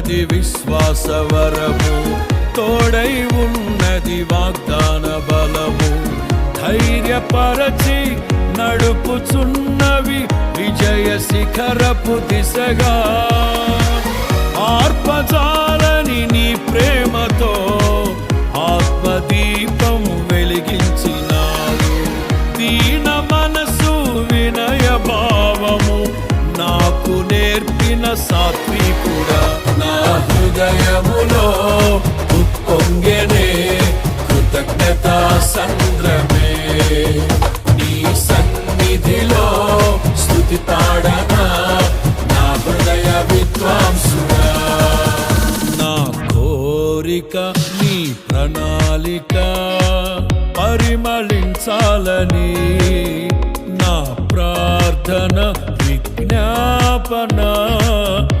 ఉన్నది విశ్వాసవరము. తోడై ఉన్నది వాగ్దాన బలము. ధైర్యపరచి నడుపుచున్నవి విజయ శిఖరపు దిశగా. ఆర్పజాలని నీ ప్రేమతో ఆత్మదీపం వెలిగించినారు. దీన మనసు విన సాత్వికుడా నా హృదయములో ఉప్పొంగెనే కృతజ్ఞత సంద్రమే. నీ సన్నిధిలో స్థుతి తాడనా నా హృదయ విద్వాంసుడా. నా కోరిక నీ ప్రణాళిక పరిమళించాలని నా ప్రార్థన విజ్ఞాపనా.